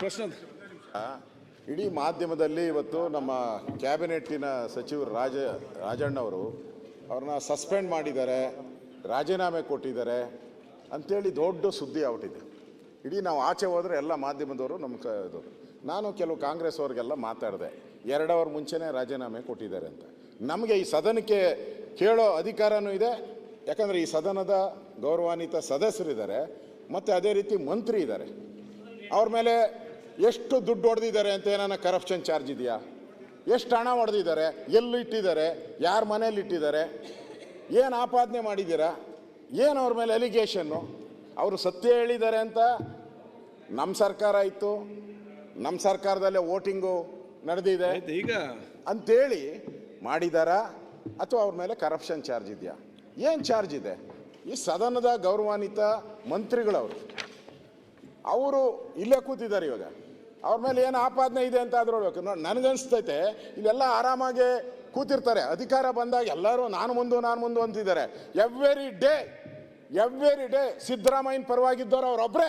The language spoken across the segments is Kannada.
ಪ್ರಶ್ನೆ ಇಡೀ ಮಾಧ್ಯಮದಲ್ಲಿ ಇವತ್ತು ನಮ್ಮ ಕ್ಯಾಬಿನೆಟ್ಟಿನ ಸಚಿವರು ರಾಜ, ರಾಜಣ್ಣವರು ಅವ್ರನ್ನ ಸಸ್ಪೆಂಡ್ ಮಾಡಿದ್ದಾರೆ, ರಾಜೀನಾಮೆ ಕೊಟ್ಟಿದ್ದಾರೆ ಅಂಥೇಳಿ ದೊಡ್ಡ ಸುದ್ದಿ ಔಟಿದೆ ಇಡೀ ನಾವು ಆಚೆ ಹೋದರೆ ಎಲ್ಲ ಮಾಧ್ಯಮದವರು ನಮ್ಮ ಇದು, ನಾನು ಕೆಲವು ಕಾಂಗ್ರೆಸ್ ಅವ್ರಿಗೆಲ್ಲ ಮಾತಾಡಿದೆ, ಎರಡು ಅವರ್ ಮುಂಚೆನೇ ರಾಜೀನಾಮೆ ಕೊಟ್ಟಿದ್ದಾರೆ ಅಂತ. ನಮಗೆ ಈ ಸದನಕ್ಕೆ ಕೇಳೋ ಅಧಿಕಾರನೂ ಇದೆ, ಯಾಕಂದರೆ ಈ ಸದನದ ಗೌರವಾನ್ವಿತ ಸದಸ್ಯರಿದ್ದಾರೆ, ಮತ್ತು ಅದೇ ರೀತಿ ಮಂತ್ರಿ ಇದ್ದಾರೆ. ಅವ್ರ ಮೇಲೆ ಎಷ್ಟು ದುಡ್ಡು ಹೊಡೆದಿದ್ದಾರೆ ಅಂತ ಏನಾನ ಕರಪ್ಷನ್ ಚಾರ್ಜ್ ಇದೆಯಾ? ಎಷ್ಟು ಹಣ ಹೊಡೆದಿದ್ದಾರೆ? ಎಲ್ಲಿ ಇಟ್ಟಿದ್ದಾರೆ? ಯಾರ ಮನೇಲಿ ಇಟ್ಟಿದ್ದಾರೆ? ಏನು ಆಪಾದನೆ ಮಾಡಿದ್ದೀರಾ? ಏನು ಅವ್ರ ಮೇಲೆ ಅಲಿಗೇಷನ್ನು ಅವರು ಸತ್ಯ ಹೇಳಿದ್ದಾರೆ ಅಂತ ನಮ್ಮ ಸರ್ಕಾರ ಇತ್ತು ನಮ್ಮ ಸರ್ಕಾರದಲ್ಲೇ ವೋಟಿಂಗು ನಡೆದಿದೆ. ಈಗ? ಅಂತೇಳಿ ಮಾಡಿದಾರಾ? ಅಥವಾ ಅವ್ರ ಮೇಲೆ ಕರಪ್ಷನ್ ಚಾರ್ಜ್ ಇದೆಯಾ? ಏನು ಚಾರ್ಜ್ ಇದೆ? ಈ ಸದನದ ಗೌರವಾನ್ವಿತ ಮಂತ್ರಿಗಳವರು. ಅವರು ಇಲ್ಲೇ ಕೂತಿದ್ದಾರೆ ಇವಾಗ. ಅವ್ರ ಮೇಲೆ ಏನು ಆಪಾದನೆ ಇದೆ ಅಂತ ಆದ್ರೂ ಹೇಳ್ಬೇಕು. ನನಗನ್ಸ್ತೈತೆ ಇಲ್ಲೆಲ್ಲ ಆರಾಮಾಗಿ ಕೂತಿರ್ತಾರೆ. ಅಧಿಕಾರ ಬಂದಾಗ ಎಲ್ಲರೂ ನಾನು ಮುಂದು ನಾನು ಮುಂದು ಅಂತಿದ್ದಾರೆ. ಎವ್ರಿ ಡೇ ಎವ್ರಿ ಡೇ ಸಿದ್ದರಾಮಯ್ಯನ ಪರವಾಗಿದ್ದವರು ಅವ್ರೊಬ್ರೆ.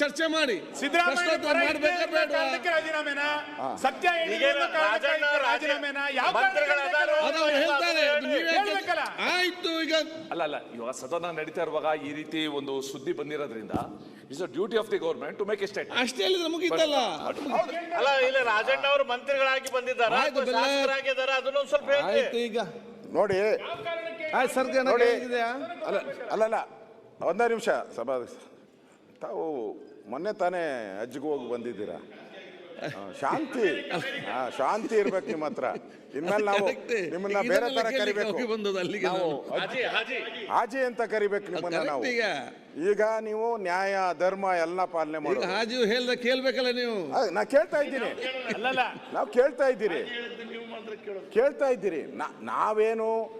ಚರ್ಚೆ ಮಾಡಿ? ರಾಜೀನಾಮೆನ? ಸತ್ಯ ರಾಜೀನಾಮೆನ? ಯಾವ. ಆಯ್ತು ಈಗ ಅಲ್ಲ ಅಲ್ಲ ಇವಾಗ ಸದನ ನಡೀತಾ ಇರುವಾಗ ಈ ರೀತಿ ಒಂದು ಸುದ್ದಿ ಬಂದಿರೋದ್ರಿಂದ is a duty of the government to make a state ಅಷ್ಟೇ ಹೇಳಿದ್ರೆ ಮುಗೀತಲ್ಲ? ಅಲ್ಲ ಇಲ್ಲ ರಾಜಣ್ಣ ಅವರು ಮಂತ್ರಿಗಳಾಗಿ ಬಂದಿದ್ದಾರೆ? ಅದನ್ನ ಸ್ವಲ್ಪ ಆಯ್ತು ಈಗ. ನೋಡಿ ಆಯ್ತು ಸರ್ ನೋಡಿ. ಹೇಗಿದೆಯಾ? ಅಲ್ಲ ಅಲ್ಲಲ್ಲ ಒಂದೇ ನಿಮಿಷ ಸಭಾ ತಾವು ಮೊನ್ನೆ ತಾನೇ ಅಜ್ಜಿಗೆ ಹೋಗಿ ಬಂದಿದ್ದೀರಾ? ಶಾಂತಿ. ಹಾ ಶಾಂತಿ ಇರ್ಬೇಕು ನಿಮ್ಮ ಹತ್ರ. ಇನ್ಮೇಲೆ ನಾವು ನಿಮ್ಮನ್ನ ಬೇರೆ ತರ ಕರಿಬೇಕು. ನಾವು. ಹಾಜಿ ಹಾಜಿ. ಹಾಜಿ ಅಂತ ಕರಿಬೇಕು ನಿಮ್ಮನ್ನ correct ನಾವು. ಈಗ. ಈಗ ನೀವು ನ್ಯಾಯ ಧರ್ಮ ಎಲ್ಲ ಪಾಲನೆ ಈಗ ಮಾಡೋದು. ಹಾಜು ಹೇಳ್ದ ಕೇಳ್ಬೇಕಲ್ಲ ನೀವು? ಆ, ನಾ ಕೇಳ್ತಾ ಇದ್ದೀನಿ. ಅಲ್ಲಲ್ಲ. ನಾವು ಕೇಳ್ತಾ ಇದ್ದೀರಿ. ಕೇಳ್ತಾ ಇದ್ದೀರಿ. ನಾ- ನಾವೇನು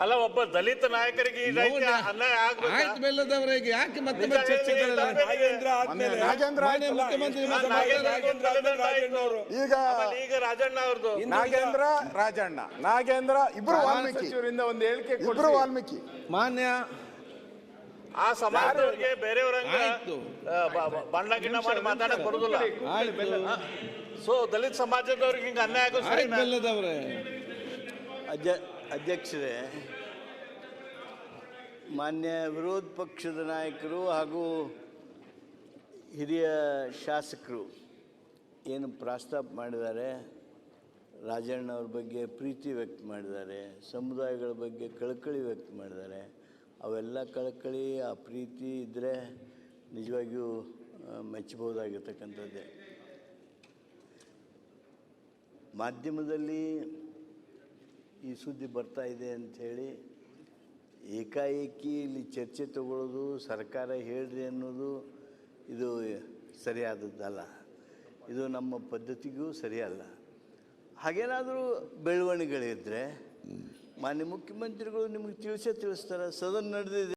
ಅಲ್ಲ ಒಬ್ಬ ದಲಿತ ನಾಯಕರಿಗೆ. ಅನ್ಯಾಯ ಆಗ್ಬೇಕಾ? ಆಯ್ತು ಬೆಲ್ಲದವರೇ ಈಗ ಯಾಕೆ ಮತ್ತೆ ಮತ್ತೆ ಚರ್ಚೆ ನಾಗೇಂದ್ರ ಮಾನ್ಯ ಆಯ್ತಲ್ಲ, ಮುಖ್ಯಮಂತ್ರಿ ಆ ಮತ್ತೆ ನಾಗೇಂದ್ರ. ಆಯ್ತು. ಈಗ ಆಮೇಲೆ ಈಗ ರಾಜಣ್ಣ ಅವ್ರದ್ದು ನಾಗೇಂದ್ರ ರಾಜಣ್ಣ ನಾಗೇಂದ್ರ ಇಬ್ರು ವಾಲ್ಮೀಕಿ ಒಂದು ಹೇಳಿಕೆ ಇಬ್ರು ವಾಲ್ಮೀಕಿ ಮಾನ್ಯ ಆ ಸಮಾಜದವ್ರಿಗೆ ಬೇರೆಯವರಂಗ ಬಣ್ಣ ಗಿಣ್ಣ ಮಾಡಿ ಮಾತಾಡಕ್ ಬರುದಿಲ್ಲ ಸೊ ದಲಿತ ಸಮಾಜದವ್ರಿಗೆ ಹಿಂಗ ಅನ್ಯಾಯ ಆಗೋದು? ಬೆಲ್ಲದವರೇ ಅಧ್ಯ ಅಧ್ಯಕ್ಷರೇ, ಮಾನ್ಯ ವಿರೋಧ ಪಕ್ಷದ ನಾಯಕರು ಹಾಗೂ ಹಿರಿಯ ಶಾಸಕರು ಏನು ಪ್ರಸ್ತಾಪ ಮಾಡಿದ್ದಾರೆ, ರಾಜಣ್ಣವ್ರ ಬಗ್ಗೆ ಪ್ರೀತಿ ವ್ಯಕ್ತ ಮಾಡಿದ್ದಾರೆ, ಸಮುದಾಯಗಳ ಬಗ್ಗೆ ಕಳಕಳಿ ವ್ಯಕ್ತ ಮಾಡಿದ್ದಾರೆ, ಅವೆಲ್ಲ ಕಳಕಳಿ, ಆ ಪ್ರೀತಿ ಇದ್ದರೆ ನಿಜವಾಗಿಯೂ ಮೆಚ್ಚಬಹುದಾಗಿರ್ತಕ್ಕಂಥದ್ದೇ. ಮಾಧ್ಯಮದಲ್ಲಿ ಈ ಸುದ್ದಿ ಬರ್ತಾ ಇದೆ ಅಂಥೇಳಿ ಏಕಾಏಕಿ ಇಲ್ಲಿ ಚರ್ಚೆ ತಗೊಳ್ಳೋದು ಸರ್ಕಾರ ಹೇಳ್ರಿ ಅನ್ನೋದು ಇದು ಸರಿಯಾದದ್ದಲ್ಲ. ಇದು ನಮ್ಮ ಪದ್ಧತಿಗೂ ಸರಿಯಲ್ಲ. ಹಾಗೇನಾದರೂ ಬೆಳವಣಿಗೆಗಳಿದ್ದರೆ ಮಾನ್ಯ ಮುಖ್ಯಮಂತ್ರಿಗಳು ನಿಮಗೆ ತಿಳಿಸೇ ತಿಳಿಸ್ತಾರೆ. ಸದನ ನಡೆದಿದೆ.